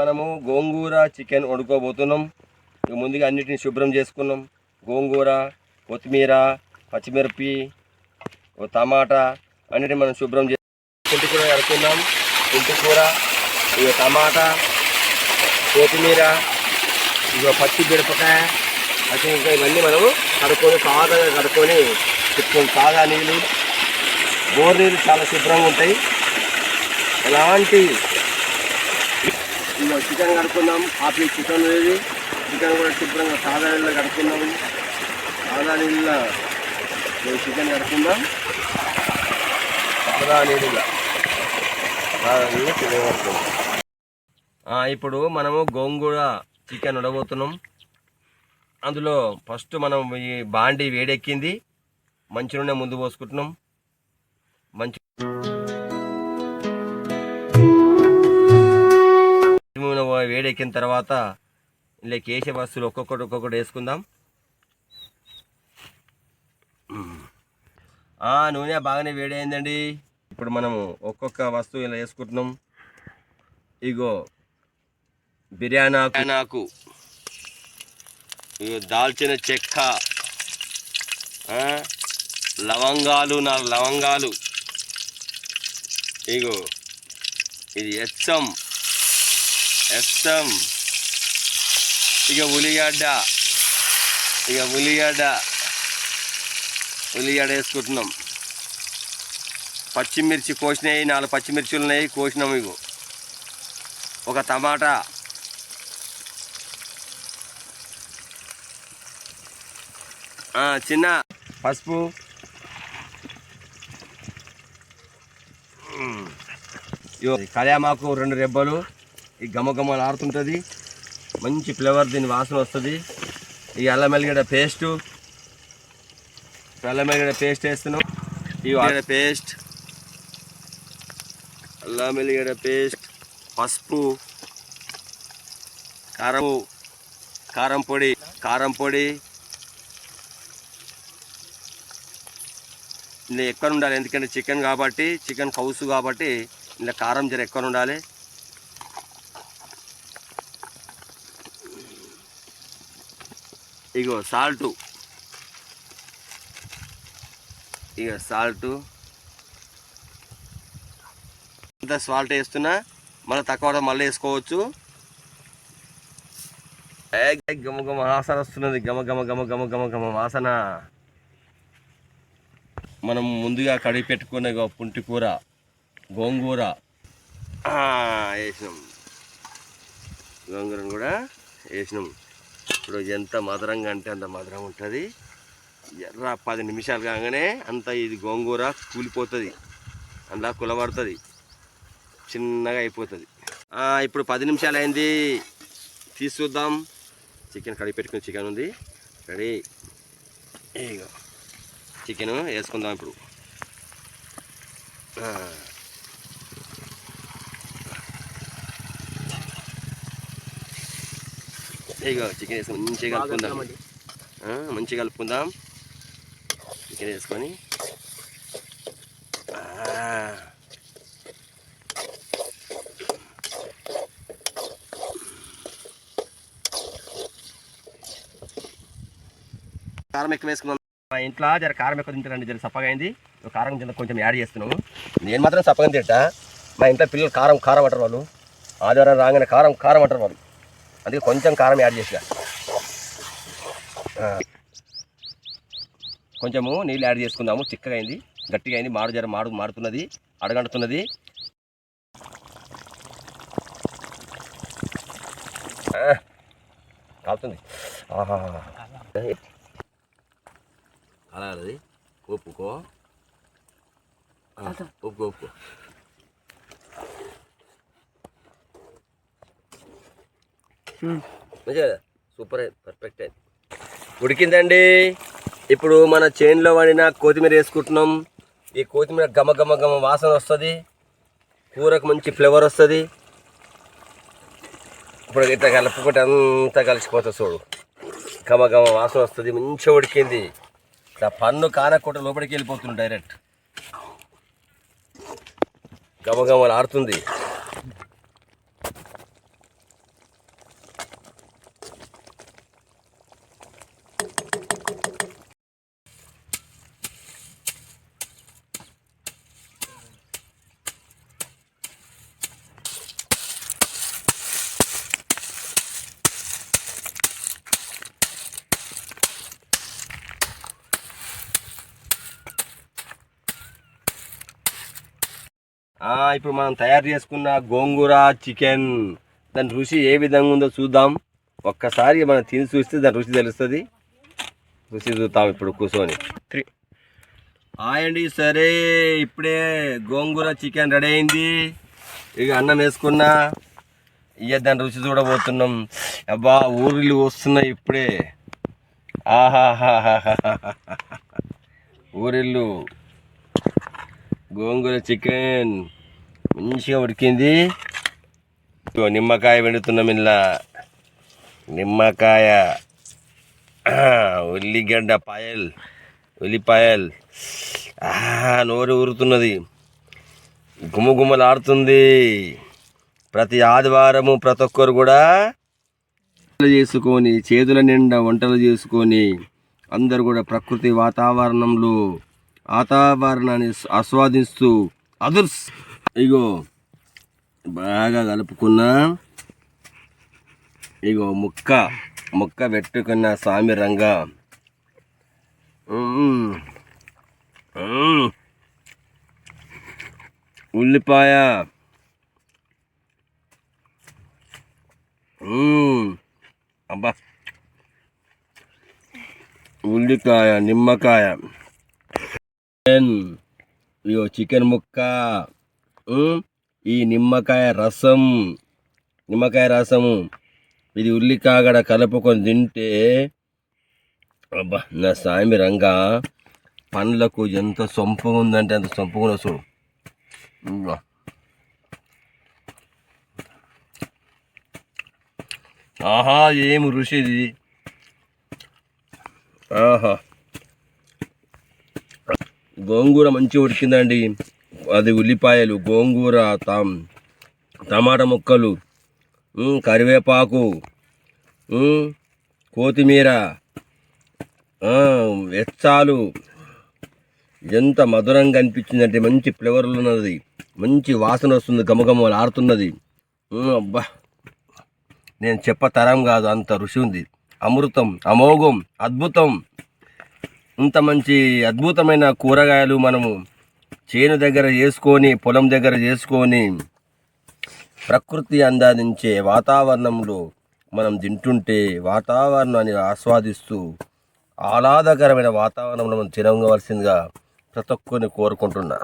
మనము గోంగూర చికెన్ వండుకోబోతున్నాం. ఇక ముందుగా అన్నిటిని శుభ్రం చేసుకున్నాం. గోంగూర కొత్తిమీర పచ్చిమిరపి టమాటా అన్నిటిని మనం శుభ్రం చే కూర కడుక్కున్నాం కుంటి కూర ఇక టమాటా కొత్తిమీర ఇక పచ్చి మిరపకాయ అయితే ఇంకా ఇవన్నీ మనము కడుక్కొని సాదాగా కడుక్కొని పెట్టుకొని సాదా నీళ్ళు. బోర్ నీళ్ళు చాలా శుభ్రంగా ఉంటాయి. ఎలాంటి ఇదిగో చికెన్ కడుక్కుందాం. హాఫీ చికెన్ అనేది చికెన్ కూడా శుభ్రంగా సాదా నీళ్ళలో కడుక్కున్నాం సాదా నీళ్ళ మేము చికెన్ కడుక్కుందాం. సాదా నీళ్ళ సాదా నీళ్ళ చికెన్ కడుక్కుందాం. ఇప్పుడు మనము గోంగూర చికెన్ ఉడబోతున్నాం. అందులో ఫస్ట్ మనం ఈ బాండి వేడెక్కింది. మంచి నూనె ముందు పోసుకుంటున్నాం. వేడెక్కిన తర్వాత ఇలా కేసే వస్తువులు ఒక్కొక్కటి ఒక్కొక్కటి వేసుకుందాం. ఆ నూనె బాగానే వేడైందండి. ఇప్పుడు మనము ఒక్కొక్క వస్తువు ఇలా వేసుకుంటున్నాం. ఇగో బిర్యానీ ఆకు. ఇగో దాల్చిన చెక్క. లవంగాలు నా లవంగాలు. ఇగో ఇది ఎచ్చం. ఎచ్చం ఇక ఉల్లిగడ్డ ఇక ఉల్లిగడ్డ ఉల్లిగడ్డ వేసుకుంటున్నాం. పచ్చిమిర్చి కోసినాయి నాలుగు పచ్చిమిర్చిలు ఉన్నాయి కోసినాం ఇగో. ఒక టమాటా. చిన్న పసుపు. కళ్యామాకు రెండు రెబ్బలు. ఈ గమ గమలు ఆడుతుంటుంది మంచి ఫ్లేవర్ దీని వాసన వస్తుంది. ఈ అల్లం వెల్లిగడ్డ పేస్టు. అల్లం వెల్లిగడ్డ పేస్ట్ వేస్తున్నాం. ఈ పేస్ట్. అల్లం వెల్లిగడ్డ పేస్ట్. పసుపు. కారం. కారం పొడి. కారం పొడి. ఇందులో ఎక్కువ ఉండాలి ఎందుకంటే చికెన్ కాబట్టి చికెన్ కౌసు కాబట్టి ఇందులో కారం జర ఎక్కువ ఉండాలి ఇగో సాల్టు. ఇక సాల్టు. ఇంత సాల్ట్ వేస్తున్నా మళ్ళీ తక్కువ మళ్ళీ వేసుకోవచ్చు. గమ గమ వాసన వస్తున్నది. గమ గమ గమ గమ గమ గమ వాసన. మనం ముందుగా కడిగి పెట్టుకునే పుంటి కూర గోంగూర. వేసినాం. గోంగూరను కూడా వేసినాం. ఇప్పుడు ఎంత మధురంగా అంటే అంత మధురంగా ఉంటుంది. ఎర్ర పది నిమిషాలు కాగానే అంత ఇది గోంగూర కూలిపోతుంది. అందులో కులబడుతుంది. చిన్నగా అయిపోతుంది. ఇప్పుడు పది నిమిషాలు అయింది తీసి చూద్దాం. చికెన్ కడిగి పెట్టుకుని చికెన్ ఉంది. రెడీ. చికెన్ వేసుకుందాం ఇప్పుడు. ఇగో చికెన్ వేసుకొని మంచిగా కలుపుకుందాం. మంచిగా కలుపుకుందాం. చికెన్ వేసుకొని. కారం ఎక్కువ వేసుకున్నాం. మా ఇంట్లో జర కారం ఎక్కువ తింటారండి జర సప్పగా అయింది. కారం కింద కొంచెం యాడ్ చేస్తున్నాము. నేను మాత్రం సప్పగా తింటా. మా ఇంట్లో పిల్లలు కారం కారం అంటారు వాళ్ళు. ఆదివారం రాగానే కారం కారం అంటారు వాళ్ళు. అందుకే కొంచెం కారం యాడ్ చేసిన. కొంచెము నీళ్ళు యాడ్ చేసుకుందాము. చిక్కగా అయింది. గట్టిగా అయింది. మాడు జర మాడు మాడుతున్నది. అడగంటున్నది ఆ. కాలుతుంది. ఆహా. అలా అది ఒప్పుకో ఒప్పుకో ఒప్పుకో. మంచిగా సూపర్ అయింది పర్ఫెక్ట్ అయింది. ఉడికిందండి. ఇప్పుడు మన చేనులో వండిన కొత్తిమీర వేసుకుంటున్నాం. ఈ కొత్తిమీర గమ గమ గమ వాసన వస్తుంది. కూరకు మంచి ఫ్లేవర్ వస్తుంది. ఇప్పుడు ఇట్లా కలుపుకుంటే అంతా కలిసిపోతుంది చూడు. గమ గమ వాసన వస్తుంది మంచిగా ఉడికింది. ఇట్లా పన్ను కానకుండా లోపలికి వెళ్ళిపోతుంది డైరెక్ట్ గమ గమలు ఆడుతుంది ఇప్పుడు మనం తయారు చేసుకున్న గోంగూర చికెన్ దాని రుచి ఏ విధంగా ఉందో చూద్దాం. ఒక్కసారి మనం తిని చూస్తే దాని రుచి తెలుస్తుంది. రుచి చూద్దాం ఇప్పుడు కూర్చొని. త్రీ. అండి సరే ఇప్పుడే గోంగూర చికెన్ రెడీ అయింది. ఇక అన్నం వేసుకున్నా ఇక దాని రుచి చూడబోతున్నాం. అబ్బా ఊరిళ్ళు వస్తున్నాయి ఇప్పుడే. ఆహాహాహాహా ఊరిళ్ళు. గోంగూర చికెన్. మంచిగా ఉడికింది. నిమ్మకాయ వెండుతున్నాం ఇలా నిమ్మకాయ. ఉల్లిగడ్డ పాయల్. ఉల్లిపాయల్. ఆ, నోరు ఊరుతున్నది. గుమగుమలాడుతుంది. ప్రతి ఆదివారము ప్రతి ఒక్కరు కూడా వంటలు చేసుకొని చేతుల నిండా వంటలు చేసుకొని అందరు కూడా ప్రకృతి వాతావరణంలో వాతావరణాన్ని ఆస్వాదిస్తూ అదుర్స్ ఇగో బాగా కలుపుకున్నా ఇగో ముక్క ముక్క పెట్టుకున్న సామి రంగా. ఉల్లిపాయ. అబ్బా. ఉల్లికాయ నిమ్మకాయ. ఇగో చికెన్ ముక్క. ఈ నిమ్మకాయ రసం నిమ్మకాయ రసము. ఇది ఉల్లికాగడ కలుపుకొని తింటే అబ్బా నా సామి రంగా పండ్లకు ఎంత సొంపు ఉందంటే అంత సొంపు కూడా చూడు ఆహా ఏం రుచి ఇది. ఆహా. గోంగూర మంచిగా ఉడికిందండి. అది ఉల్లిపాయలు గోంగూర తం టమాటా ముక్కలు కరివేపాకు కొత్తిమీర వెచ్చాలు. ఎంత మధురంగా అనిపించిందంటే మంచి ఫ్లేవర్లు ఉన్నది. మంచి వాసన వస్తుంది గమగమలు ఆడుతున్నది అబ్బా. నేను చెప్ప తరం కాదు అంత రుచి ఉంది. అమృతం అమోఘం అద్భుతం. ఇంత మంచి అద్భుతమైన కూరగాయలు మనము చేను దగ్గర చేసుకొని పొలం దగ్గర చేసుకొని ప్రకృతి అందాదించే వాతావరణంలో మనం తింటుంటే వాతావరణాన్ని ఆస్వాదిస్తూ ఆహ్లాదకరమైన వాతావరణంలో మనం తినవలసిందిగా ప్రతి ఒక్కరిని కోరుకుంటున్నా.